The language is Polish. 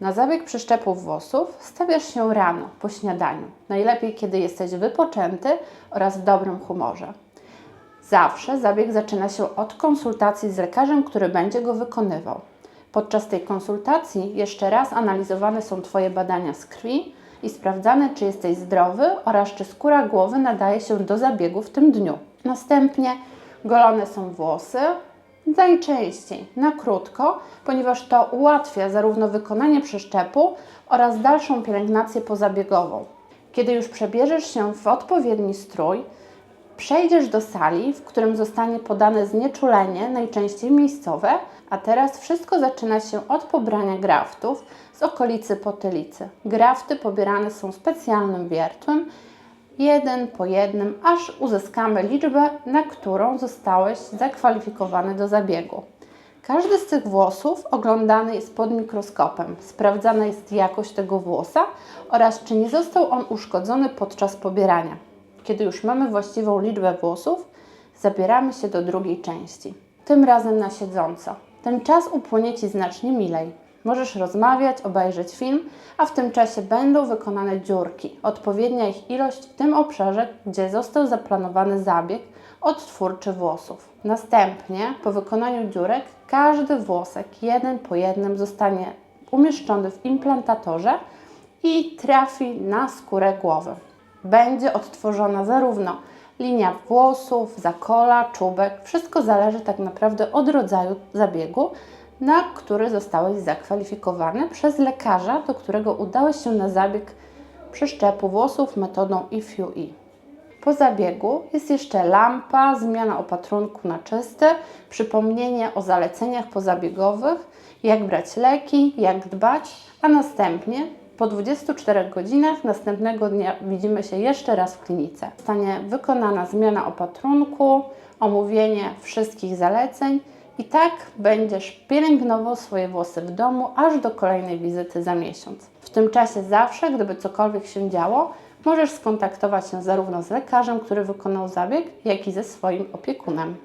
Na zabieg przeszczepów włosów stawiasz się rano, po śniadaniu. Najlepiej, kiedy jesteś wypoczęty oraz w dobrym humorze. Zawsze zabieg zaczyna się od konsultacji z lekarzem, który będzie go wykonywał. Podczas tej konsultacji jeszcze raz analizowane są Twoje badania z krwi i sprawdzane, czy jesteś zdrowy oraz czy skóra głowy nadaje się do zabiegu w tym dniu. Następnie golone są włosy, najczęściej na krótko, ponieważ to ułatwia zarówno wykonanie przeszczepu oraz dalszą pielęgnację pozabiegową. Kiedy już przebierzesz się w odpowiedni strój, Przejdziesz do sali, w którym zostanie podane znieczulenie, najczęściej miejscowe, a teraz wszystko zaczyna się od pobrania graftów z okolicy potylicy. Grafty pobierane są specjalnym wiertłem, jeden po jednym, aż uzyskamy liczbę, na którą zostałeś zakwalifikowany do zabiegu. Każdy z tych włosów oglądany jest pod mikroskopem. Sprawdzana jest jakość tego włosa oraz czy nie został on uszkodzony podczas pobierania. Kiedy już mamy właściwą liczbę włosów, zabieramy się do drugiej części. Tym razem na siedząco. Ten czas upłynie Ci znacznie milej. Możesz rozmawiać, obejrzeć film, a w tym czasie będą wykonane dziurki, odpowiednia ich ilość w tym obszarze, gdzie został zaplanowany zabieg odtwórczy włosów. Następnie, po wykonaniu dziurek, każdy włosek jeden po jednym zostanie umieszczony w implantatorze i trafi na skórę głowy będzie odtworzona zarówno linia włosów, zakola, czubek. Wszystko zależy tak naprawdę od rodzaju zabiegu, na który zostałeś zakwalifikowany przez lekarza, do którego udałeś się na zabieg przeszczepu włosów metodą IFUI. Po zabiegu jest jeszcze lampa, zmiana opatrunku na czysty, przypomnienie o zaleceniach pozabiegowych, jak brać leki, jak dbać, a następnie po 24 godzinach następnego dnia widzimy się jeszcze raz w klinice. Zostanie wykonana zmiana opatrunku, omówienie wszystkich zaleceń i tak będziesz pielęgnował swoje włosy w domu aż do kolejnej wizyty za miesiąc. W tym czasie zawsze, gdyby cokolwiek się działo, możesz skontaktować się zarówno z lekarzem, który wykonał zabieg, jak i ze swoim opiekunem.